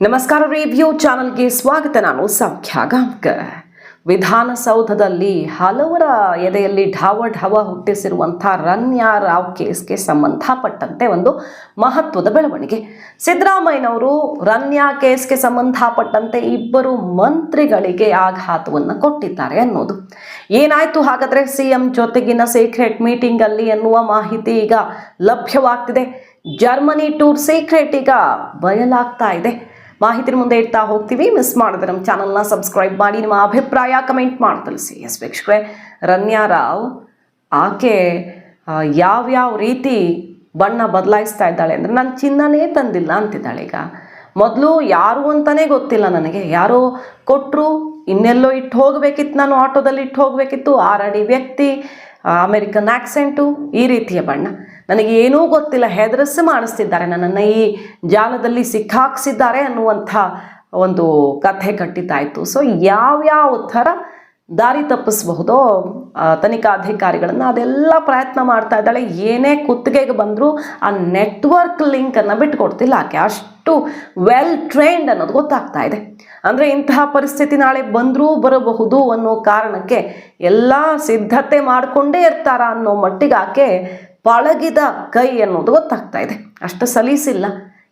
ನಮಸ್ಕಾರ ರೇಡಿಯೋ ಚಾನಲ್ಗೆ ಸ್ವಾಗತ. ನಾನು ಸಂಖ್ಯಾ ಗಾಂವ್ಕರ್ ವಿಧಾನಸೌಧದಲ್ಲಿ ಹಲವರ ಎದೆಯಲ್ಲಿ ಢಾವ ಢಾವ ಹುಟ್ಟಿಸಿರುವಂಥ ರನ್ಯಾ ರಾವ್ ಕೇಸ್ಗೆ ಸಂಬಂಧಪಟ್ಟಂತೆ ಒಂದು ಮಹತ್ವದ ಬೆಳವಣಿಗೆ. ಸಿದ್ದರಾಮಯ್ಯನವರು ರನ್ಯಾ ಕೇಸ್ಗೆ ಸಂಬಂಧಪಟ್ಟಂತೆ ಇಬ್ಬರು ಮಂತ್ರಿಗಳಿಗೆ ಆಘಾತವನ್ನು ಕೊಟ್ಟಿದ್ದಾರೆ ಅನ್ನೋದು. ಏನಾಯ್ತು ಹಾಗಾದ್ರೆ ಸಿ ಎಂ ಜೊತೆಗಿನ ಸೀಕ್ರೆಟ್ ಮೀಟಿಂಗ್ ಅಲ್ಲಿ ಎನ್ನುವ ಮಾಹಿತಿ ಈಗ ಲಭ್ಯವಾಗ್ತಿದೆ. ಜರ್ಮನಿ ಟೂರ್ ಸೀಕ್ರೆಟ್ ಈಗ ಬಯಲಾಗ್ತಾ ಇದೆ. ಮಾಹಿತಿ ಮುಂದೆ ಇಡ್ತಾ ಹೋಗ್ತೀವಿ. ಮಿಸ್ ಮಾಡಿದ್ರೆ ನಮ್ಮ ಚಾನಲ್ನ ಸಬ್ಸ್ಕ್ರೈಬ್ ಮಾಡಿ, ನಿಮ್ಮ ಅಭಿಪ್ರಾಯ ಕಮೆಂಟ್ ಮಾಡಿ ತಿಳಿಸಿ. ಎಸ್ ವೀಕ್ಷಕರೇ, ರನ್ಯಾ ರಾವ್, ಆಕೆ ಯಾವ್ಯಾವ ರೀತಿ ಬಣ್ಣ ಬದಲಾಯಿಸ್ತಾ ಇದ್ದಾಳೆ ಅಂದರೆ ನಾನು ಚಿನ್ನನೇ ತಂದಿಲ್ಲ ಅಂತಿದ್ದಾಳೆ ಈಗ. ಮೊದಲು ಯಾರು ಅಂತಲೇ ಗೊತ್ತಿಲ್ಲ ನನಗೆ. ಯಾರೋ ಕೊಟ್ಟರು ಇನ್ನೆಲ್ಲೋ ಇಟ್ಟು ಹೋಗಬೇಕಿತ್ತು, ನಾನು ಆಟೋದಲ್ಲಿ ಇಟ್ಟು ಹೋಗಬೇಕಿತ್ತು. ಆರಡಿ ವ್ಯಕ್ತಿ ಅಮೆರಿಕನ್ ಆಕ್ಸೆಂಟು ಈ ರೀತಿಯ ಬಣ್ಣ. ನನಗೆ ಏನೂ ಗೊತ್ತಿಲ್ಲ ಹೆದರಸಿ ಮಾಡಿಸ್ತಿದ್ದಾರೆ. ನನ್ನನ್ನು ಈ ಜಾಲದಲ್ಲಿ ಸಿಕ್ಕಾಕ್ಸಿದ್ದಾರೆ ಅನ್ನುವಂಥ ಒಂದು ಕಥೆ ಕಟ್ಟಿದ್ದಾಯಿತು. ಸೊ ಯಾವ್ಯಾವ ಥರ ದಾರಿ ತಪ್ಪಿಸಬಹುದೋ ತನಿಖಾಧಿಕಾರಿಗಳನ್ನು ಅದೆಲ್ಲ ಪ್ರಯತ್ನ ಮಾಡ್ತಾ ಇದ್ದಾಳೆ. ಏನೇ ಕುತ್ತಿಗೆಗೆ ಬಂದರೂ ಆ ನೆಟ್ವರ್ಕ್ ಲಿಂಕನ್ನು ಬಿಟ್ಕೊಡ್ತಿಲ್ಲ. ಆಕೆ ಅಷ್ಟು ವೆಲ್ ಟ್ರೈನ್ಡ್ ಅನ್ನೋದು ಗೊತ್ತಾಗ್ತಾ ಇದೆ. ಅಂದರೆ ಇಂತಹ ಪರಿಸ್ಥಿತಿ ನಾಳೆ ಬಂದರೂ ಬರಬಹುದು ಅನ್ನೋ ಕಾರಣಕ್ಕೆ ಎಲ್ಲ ಸಿದ್ಧತೆ ಮಾಡಿಕೊಂಡೇ ಇರ್ತಾರ ಅನ್ನೋ ಮಟ್ಟಿಗೆ ಆಕೆ ಪಳಗಿದ ಕೈ ಅನ್ನೋದು ಗೊತ್ತಾಗ್ತಾ ಇದೆ. ಅಷ್ಟು ಸಲೀಸಿಲ್ಲ.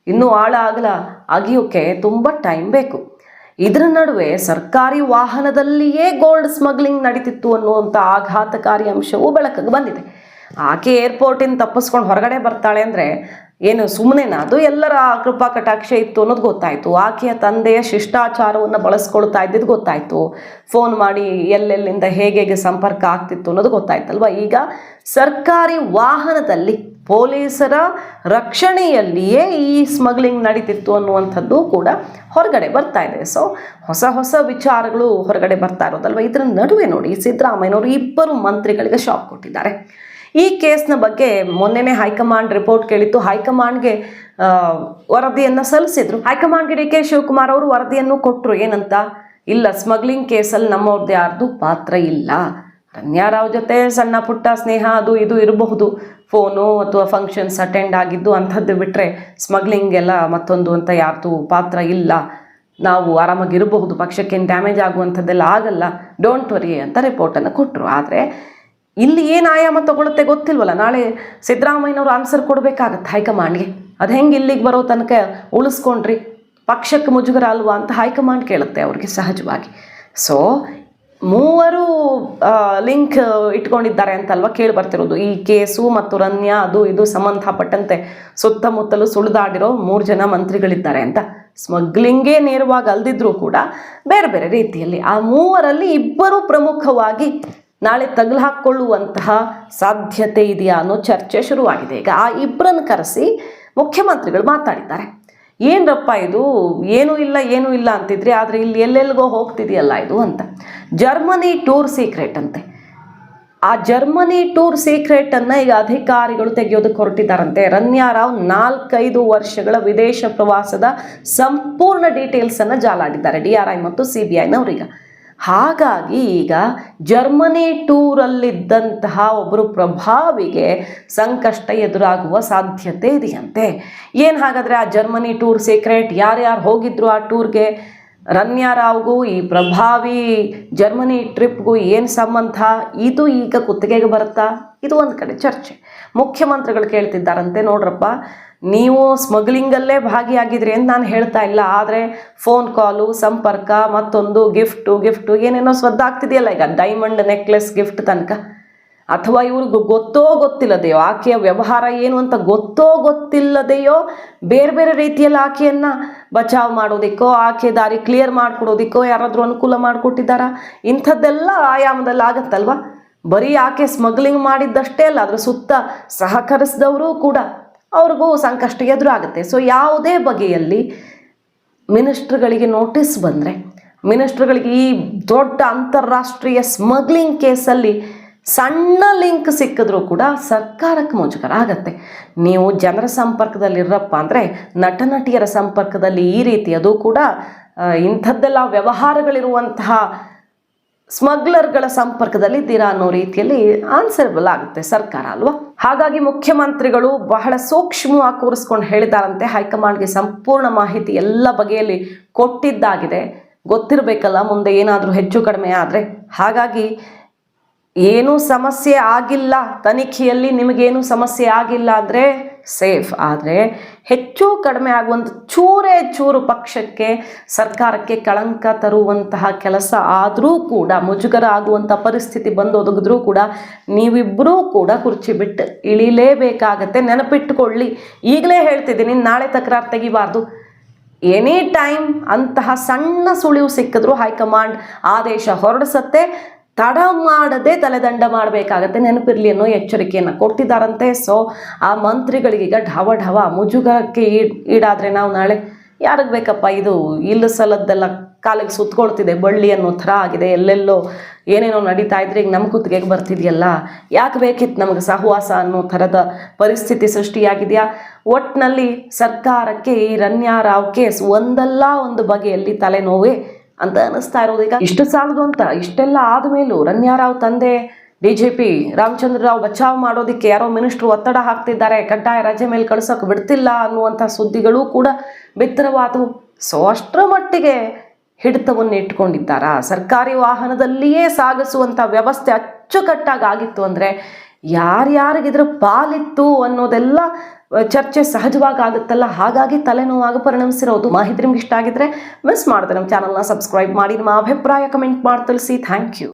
ಇನ್ನೂ ಆಳ ಆಗಲ ಅಗಿಯೋಕೆ ತುಂಬ ಟೈಮ್ ಬೇಕು. ಇದರ ನಡುವೆ ಸರ್ಕಾರಿ ವಾಹನದಲ್ಲಿಯೇ ಗೋಲ್ಡ್ ಸ್ಮಗ್ಲಿಂಗ್ ನಡೀತಿತ್ತು ಅನ್ನುವಂಥ ಆಘಾತಕಾರಿ ಅಂಶವೂ ಬೆಳಕಿಗೆ ಬಂದಿದೆ. ಆಕೆ ಏರ್ಪೋರ್ಟಿಂದ ತಪ್ಪಿಸ್ಕೊಂಡು ಹೊರಗಡೆ ಬರ್ತಾಳೆ ಅಂದರೆ ಏನು ಸುಮ್ಮನೆನಾ ಅದು ಎಲ್ಲರ ಕೃಪಾ ಕಟಾಕ್ಷ ಇತ್ತು ಅನ್ನೋದು ಗೊತ್ತಾಯಿತು. ಆಕೆಯ ತಂದೆಯ ಶಿಷ್ಟಾಚಾರವನ್ನು ಬಳಸ್ಕೊಳ್ತಾ ಇದ್ದಿದ್ದು ಗೊತ್ತಾಯಿತು. ಫೋನ್ ಮಾಡಿ ಎಲ್ಲೆಲ್ಲಿಂದ ಹೇಗೆ ಹೇಗೆ ಸಂಪರ್ಕ ಆಗ್ತಿತ್ತು ಅನ್ನೋದು ಗೊತ್ತಾಯ್ತಲ್ವ? ಈಗ ಸರ್ಕಾರಿ ವಾಹನದಲ್ಲಿ ಪೊಲೀಸರ ರಕ್ಷಣೆಯಲ್ಲಿಯೇ ಈ ಸ್ಮಗ್ಲಿಂಗ್ ನಡೀತಿತ್ತು ಅನ್ನುವಂಥದ್ದು ಕೂಡ ಹೊರಗಡೆ ಬರ್ತಾ ಇದೆ. ಸೊ ಹೊಸ ಹೊಸ ವಿಚಾರಗಳು ಹೊರಗಡೆ ಬರ್ತಾ ಇರೋದಲ್ವ? ಇದರ ನಡುವೆ ನೋಡಿ ಸಿದ್ದರಾಮಯ್ಯನವರು ಇಬ್ಬರು ಮಂತ್ರಿಗಳಿಗೆ ಶಾಕ್ ಕೊಟ್ಟಿದ್ದಾರೆ. ಈ ಕೇಸ್ನ ಬಗ್ಗೆ ಮೊನ್ನೆನೇ ಹೈಕಮಾಂಡ್ ರಿಪೋರ್ಟ್ ಕೇಳಿತ್ತು. ಹೈಕಮಾಂಡ್ಗೆ ವರದಿಯನ್ನು ಸಲ್ಲಿಸಿದ್ರು. ಹೈಕಮಾಂಡ್ಗೆ ಡಿ ಕೆ ಶಿವಕುಮಾರ್ ಅವರು ವರದಿಯನ್ನು ಕೊಟ್ಟರು ಏನಂತ? ಇಲ್ಲ ಸ್ಮಗ್ಲಿಂಗ್ ಕೇಸಲ್ಲಿ ನಮ್ಮವ್ರದ್ದು ಯಾರ್ದು ಪಾತ್ರ ಇಲ್ಲ. ರನ್ಯಾರಾವ್ ಜೊತೆ ಸಣ್ಣ ಪುಟ್ಟ ಸ್ನೇಹ ಅದು ಇದು ಇರಬಹುದು. ಫೋನು ಅಥವಾ ಫಂಕ್ಷನ್ಸ್ ಅಟೆಂಡ್ ಆಗಿದ್ದು ಅಂಥದ್ದು ಬಿಟ್ಟರೆ ಸ್ಮಗ್ಲಿಂಗ್ ಎಲ್ಲ ಮತ್ತೊಂದು ಅಂತ ಯಾರ್ದು ಪಾತ್ರ ಇಲ್ಲ. ನಾವು ಆರಾಮಾಗಿರಬಹುದು, ಪಕ್ಷಕ್ಕೇನು ಡ್ಯಾಮೇಜ್ ಆಗುವಂಥದ್ದೆಲ್ಲ ಆಗಲ್ಲ. ಡೋಂಟ್ ವರಿ ಅಂತ ರಿಪೋರ್ಟನ್ನು ಕೊಟ್ಟರು ಆದರೆ ಇಲ್ಲಿ ಏನು ಆಯಾಮ ತಗೊಳುತ್ತೆ ಗೊತ್ತಿಲ್ವಲ್ಲ? ನಾಳೆ ಸಿದ್ದರಾಮಯ್ಯನವರು ಆನ್ಸರ್ ಕೊಡಬೇಕಾಗತ್ತೆ ಹೈಕಮಾಂಡ್ಗೆ. ಅದು ಹೆಂಗೆ ಇಲ್ಲಿಗೆ ಬರೋ ತನಕ ಉಳಿಸ್ಕೊಂಡ್ರಿ? ಪಕ್ಷಕ್ಕೆ ಮುಜುಗರ ಅಲ್ವಾ ಅಂತ ಹೈಕಮಾಂಡ್ ಕೇಳುತ್ತೆ ಅವ್ರಿಗೆ ಸಹಜವಾಗಿ. ಸೊ ಮೂವರು ಲಿಂಕ್ ಇಟ್ಕೊಂಡಿದ್ದಾರೆ ಅಂತಲ್ವ ಕೇಳಿ ಬರ್ತಿರೋದು ಈ ಕೇಸು ಮತ್ತು ರನ್ಯಾ, ಅದು ಇದು ಸಂಬಂಧಪಟ್ಟಂತೆ ಸುತ್ತಮುತ್ತಲು ಸುಳಿದಾಡಿರೋ ಮೂರು ಜನ ಮಂತ್ರಿಗಳಿದ್ದಾರೆ ಅಂತ. ಸ್ಮಗ್ಲಿಂಗೇ ನೇರವಾಗಿ ಅಲ್ದಿದ್ರೂ ಕೂಡ ಬೇರೆ ಬೇರೆ ರೀತಿಯಲ್ಲಿ ಆ ಮೂವರಲ್ಲಿ ಇಬ್ಬರು ಪ್ರಮುಖವಾಗಿ ನಾಳೆ ತಗಲು ಹಾಕ್ಕೊಳ್ಳುವಂತಹ ಸಾಧ್ಯತೆ ಇದೆಯಾ ಅನ್ನೋ ಚರ್ಚೆ ಶುರುವಾಗಿದೆ. ಈಗ ಆ ಇಬ್ಬರನ್ನು ಕರೆಸಿ ಮುಖ್ಯಮಂತ್ರಿಗಳು ಮಾತಾಡಿದ್ದಾರೆ. ಏನರಪ್ಪ ಇದು? ಏನೂ ಇಲ್ಲ ಏನೂ ಇಲ್ಲ ಅಂತಿದ್ರಿ. ಆದರೆ ಇಲ್ಲಿ ಎಲ್ಲೆಲ್ಲಿಗೋ ಹೋಗ್ತಿದೆಯಲ್ಲ ಇದು ಅಂತ. ಜರ್ಮನಿ ಟೂರ್ ಸೀಕ್ರೆಟ್ ಅಂತೆ. ಆ ಜರ್ಮನಿ ಟೂರ್ ಸೀಕ್ರೆಟನ್ನು ಈಗ ಅಧಿಕಾರಿಗಳು ತೆಗೆಯೋದಕ್ಕೆ ಹೊರಟಿದ್ದಾರಂತೆ. ರನ್ಯಾ ರಾವ್ ನಾಲ್ಕೈದು ವರ್ಷಗಳ ವಿದೇಶ ಪ್ರವಾಸದ ಸಂಪೂರ್ಣ ಡೀಟೇಲ್ಸನ್ನು ಜಾಲಾಡಿದ್ದಾರೆ. ಡಿ ಆರ್ ಮತ್ತು ಸಿ ಬಿ ಐನವ್ರೀಗ ಹಾಗಾಗಿ ಈಗ ಜರ್ಮನಿ ಟೂರಲ್ಲಿದ್ದಂತಹ ಒಬ್ಬರು ಪ್ರಭಾವಿಗೆ ಸಂಕಷ್ಟ ಎದುರಾಗುವ ಸಾಧ್ಯತೆ ಇದೆಯಂತೆ. ಏನು ಹಾಗಾದರೆ ಆ ಜರ್ಮನಿ ಟೂರ್ ಸೀಕ್ರೆಟ್ ಯಾರ್ಯಾರು ಹೋಗಿದ್ರು ಆ ಟೂರ್ಗೆ? ರನ್ಯಾ ರಾವ್ಗೂ ಈ ಪ್ರಭಾವಿ ಜರ್ಮನಿ ಟ್ರಿಪ್ಗೂ ಏನು ಸಂಬಂಧ? ಇದು ಈಗ ಕುತ್ತಿಗೆಗೆ ಬರುತ್ತಾ? ಇದು ಒಂದು ಕಡೆ ಚರ್ಚೆ. ಮುಖ್ಯಮಂತ್ರಿಗಳು ಕೇಳ್ತಿದ್ದಾರಂತೆ, ನೋಡ್ರಪ್ಪ. ನೀವು ಸ್ಮಗ್ಲಿಂಗಲ್ಲೇ ಭಾಗಿಯಾಗಿದ್ರಿ ಅಂತ ನಾನು ಹೇಳ್ತಾ ಇಲ್ಲ. ಆದರೆ ಫೋನ್ ಕಾಲು, ಸಂಪರ್ಕ, ಮತ್ತೊಂದು ಗಿಫ್ಟು ಗಿಫ್ಟು, ಏನೇನೋ ಸ್ವದ್ದಾಗ್ತಿದೆಯಲ್ಲ, ಈಗ ಡೈಮಂಡ್ ನೆಕ್ಲೆಸ್ ಗಿಫ್ಟ್ ತನಕ. ಅಥವಾ ಇವ್ರಿಗೆ ಗೊತ್ತೋ ಗೊತ್ತಿಲ್ಲದೆಯೋ, ಆಕೆಯ ವ್ಯವಹಾರ ಏನು ಅಂತ ಗೊತ್ತೋ ಗೊತ್ತಿಲ್ಲದೆಯೋ, ಬೇರೆ ಬೇರೆ ರೀತಿಯಲ್ಲಿ ಆಕೆಯನ್ನು ಬಚಾವ್ ಮಾಡೋದಿಕ್ಕೋ, ಆಕೆ ದಾರಿ ಕ್ಲಿಯರ್ ಮಾಡ್ಕೊಡೋದಿಕ್ಕೋ, ಯಾರಾದರೂ ಅನುಕೂಲ ಮಾಡಿಕೊಟ್ಟಿದ್ದಾರಾ? ಇಂಥದ್ದೆಲ್ಲ ಆಯಾಮದಲ್ಲಿ ಆಗತ್ತಲ್ವ? ಬರೀ ಆಕೆ ಸ್ಮಗ್ಲಿಂಗ್ ಮಾಡಿದ್ದಷ್ಟೇ ಅಲ್ಲ ಅದರ ಸುತ್ತ ಸಹಕರಿಸಿದವರು ಕೂಡ ಅವ್ರಿಗೂ ಸಂಕಷ್ಟ ಎದುರಾಗುತ್ತೆ. ಸೊ ಯಾವುದೇ ಬಗೆಯಲ್ಲಿ ಮಿನಿಸ್ಟ್ರುಗಳಿಗೆ ನೋಟಿಸ್ ಬಂದರೆ, ಮಿನಿಸ್ಟ್ರುಗಳಿಗೆ ಈ ದೊಡ್ಡ ಅಂತಾರಾಷ್ಟ್ರೀಯ ಸ್ಮಗ್ಲಿಂಗ್ ಕೇಸಲ್ಲಿ ಸಣ್ಣ ಲಿಂಕ್ ಸಿಕ್ಕಿದ್ರೂ ಕೂಡ ಸರ್ಕಾರಕ್ಕೆ ಮುಜುಗರ ಆಗತ್ತೆ. ನೀವು ಜನರ ಸಂಪರ್ಕದಲ್ಲಿರಪ್ಪ ಅಂದರೆ ನಟ ನಟಿಯರ ಸಂಪರ್ಕದಲ್ಲಿ ಈ ರೀತಿ ಅದು ಕೂಡ ಇಂಥದ್ದೆಲ್ಲ ವ್ಯವಹಾರಗಳಿರುವಂತಹ ಸ್ಮಗ್ಲರ್ಗಳ ಸಂಪರ್ಕದಲ್ಲಿ ಇದ್ದೀರಾ ಅನ್ನೋ ರೀತಿಯಲ್ಲಿ ಆನ್ಸರ್ಬಲ್ ಆಗುತ್ತೆ ಸರ್ಕಾರ ಅಲ್ವಾ? ಹಾಗಾಗಿ ಮುಖ್ಯಮಂತ್ರಿಗಳು ಬಹಳ ಸೂಕ್ಷ್ಮವಾಗಿ ಕೂರಿಸ್ಕೊಂಡು ಹೇಳಿದಾರಂತೆ ಹೈಕಮಾಂಡ್ಗೆ ಸಂಪೂರ್ಣ ಮಾಹಿತಿ ಎಲ್ಲ ಬಗೆಯಲ್ಲಿ ಕೊಟ್ಟಿದ್ದಾಗಿದೆ. ಗೊತ್ತಿರಬೇಕಲ್ಲ, ಮುಂದೆ ಏನಾದರೂ ಹೆಚ್ಚು ಕಡಿಮೆ ಆದರೆ. ಹಾಗಾಗಿ ಏನೂ ಸಮಸ್ಯೆ ಆಗಿಲ್ಲ. ತನಿಖೆಯಲ್ಲಿ ನಿಮಗೇನು ಸಮಸ್ಯೆ ಆಗಿಲ್ಲ ಅಂದರೆ ಸೇಫ್. ಆದರೆ ಹೆಚ್ಚು ಕಡಿಮೆ ಆಗುವಂಥ ಚೂರೇ ಚೂರು ಪಕ್ಷಕ್ಕೆ, ಸರ್ಕಾರಕ್ಕೆ ಕಳಂಕ ತರುವಂತಹ ಕೆಲಸ ಆದರೂ ಕೂಡ, ಮುಜುಗರ ಆಗುವಂಥ ಪರಿಸ್ಥಿತಿ ಬಂದೊದಗಿದ್ರೂ ಕೂಡ ನೀವಿಬ್ಬರೂ ಕೂಡ ಕುರ್ಚಿ ಬಿಟ್ಟು ಇಳಿಲೇಬೇಕಾಗತ್ತೆ. ನೆನಪಿಟ್ಟುಕೊಳ್ಳಿ ಈಗಲೇ ಹೇಳ್ತಿದ್ದೀನಿ, ನಾಳೆ ತಕರಾರು ತೆಗಿಬಾರ್ದು. ಎನಿ ಟೈಮ್ ಅಂತಹ ಸಣ್ಣ ಸುಳಿವು ಸಿಕ್ಕಿದ್ರು ಹೈಕಮಾಂಡ್ ಆದೇಶ ಹೊರಡಿಸತ್ತೆ. ತಡ ಮಾಡದೆ ತಲೆದಂಡ ಮಾಡಬೇಕಾಗತ್ತೆ. ನೆನಪಿರಲಿ ಅನ್ನೋ ಎಚ್ಚರಿಕೆಯನ್ನು ಕೊಟ್ಟಿದ್ದಾರಂತೆ ಸೊ ಆ ಮಂತ್ರಿಗಳಿಗೀಗ ಢವ ಢವ ಮುಜುಗರಕ್ಕೆ ಈಡ್ ಈಡಾದರೆ ನಾವು ನಾಳೆ ಯಾರಿಗೆ ಬೇಕಪ್ಪ ಇದು ಇಲ್ಲ ಸಲದ್ದೆಲ್ಲ ಕಾಲಿಗೆ ಸುತ್ತಕೊಳ್ತಿದೆ ಬಳ್ಳಿ ಅನ್ನೋ ಥರ ಆಗಿದೆ. ಎಲ್ಲೆಲ್ಲೋ ಏನೇನೋ ನಡೀತಾ ಇದ್ರೆ ಈಗ ನಮ್ಮ ಕುತ್ತಿಗೆಗೆ ಬರ್ತಿದೆಯಲ್ಲ, ಯಾಕೆ ಬೇಕಿತ್ತು ನಮಗೆ ಸಹವಾಸ ಅನ್ನೋ ಥರದ ಪರಿಸ್ಥಿತಿ ಸೃಷ್ಟಿಯಾಗಿದೆಯಾ? ಒಟ್ಟಿನಲ್ಲಿ ಸರ್ಕಾರಕ್ಕೆ ಈ ರನ್ಯಾರಾವ್ ಕೇಸ್ ಒಂದಲ್ಲ ಒಂದು ಬಗೆಯಲ್ಲಿ ತಲೆನೋವೇ ಅಂತ ಅನಿಸ್ತಾ ಇರೋದು. ಈಗ ಇಷ್ಟು ಸಾಲದು ಅಂತ ಇಷ್ಟೆಲ್ಲ ಆದಮೇಲೂ ರನ್ಯಾರಾವ್ ತಂದೆ, D G P Ramachandra Rao ಬಚಾವ್ ಮಾಡೋದಕ್ಕೆ ಯಾರೋ ಮಿನಿಸ್ಟ್ರು ಒತ್ತಡ ಹಾಕ್ತಿದ್ದಾರೆ. ಕಡ್ಡಾಯ ರಜೆ ಮೇಲೆ ಕಳ್ಸೋಕೆ ಬಿಡ್ತಿಲ್ಲ ಅನ್ನುವಂಥ ಸುದ್ದಿಗಳು ಕೂಡ ಬಿತ್ತರವಾದವು ಸೊ ಅಷ್ಟರ ಮಟ್ಟಿಗೆ ಹಿಡಿತವನ್ನು ಇಟ್ಕೊಂಡಿದ್ದಾರಾ? ಸರ್ಕಾರಿ ವಾಹನದಲ್ಲಿಯೇ ಸಾಗಿಸುವಂಥ ವ್ಯವಸ್ಥೆ ಅಚ್ಚುಕಟ್ಟಾಗಿ ಆಗಿತ್ತು ಅಂದರೆ ಯಾರ್ಯಾರಿಗಿದ್ರ ಪಾಲಿತ್ತು ಅನ್ನೋದೆಲ್ಲ ಚರ್ಚೆ ಸಹಜವಾಗಿ ಆಗುತ್ತಲ್ಲ? ಹಾಗಾಗಿ ತಲೆನೋವಾಗಿ ಪರಿಣಮಿಸಿರೋದು. ಮಾಹಿತಿ ನಿಮ್ಗೆ ಇಷ್ಟ ಆಗಿದ್ರೆ ಮಿಸ್ ಮಾಡಿದೆ ನಮ್ಮ ಚಾನಲ್ನ ಸಬ್ಸ್ಕ್ರೈಬ್ ಮಾಡಿ. ನಿಮ್ಮ ಅಭಿಪ್ರಾಯ ಕಮೆಂಟ್ ಮಾಡಿ ತಿಳಿಸಿ. Thank you